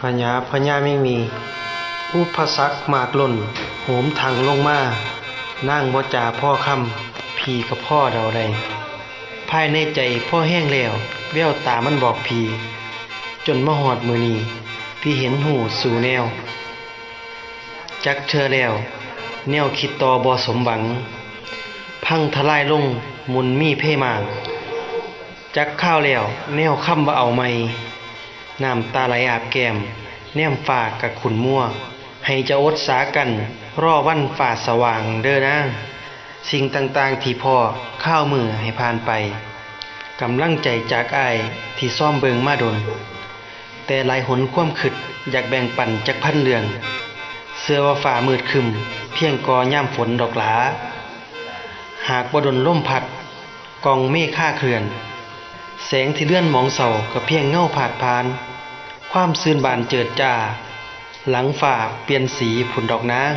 พญาพญาไม่มี อุปสรรคมากล้นโหมทางลงมานั่งบ่จ่าพ่อคำพีกับพ่อเราใดภายในใจพ่อแห้งแล้ว แววตามันบอกพีจนมาหอดมือนีพี่เห็นหูสู่แนว จักเธอแล้ว แนวคิดต่อบ่สมหวัง พังทลายลงมุนมีเพ่มาง จักข้าวแล้ว แนวค่ำว่าเอาไม่ น้ำตาไหลอาบแก้มแนมฝากกับขุนมั่ว ให้จะอดสากัน รอวันฝ่าสว่างเด้อนะ สิ่งต่างๆที่พ่อข้าวมือให้ผ่านไปกำลังใจจากอ้ายที่ซ่อมเบิงมาดน แต่หลายหนความคิดอยากแบ่งปันจักพันเรือง เสื้อว่าฝ่ามืดคึม เพียงกอย่ามฝนดอกหลา หากบดนล่มพัด กองเมฆค่าเคลื่อน แสงที่เลื่อนมองเสาก็เพียงเงาผาดพาน ความซื่นบานเจิดจ้า หลังฝ่าเปลี่ยนสีผุนดอกนาง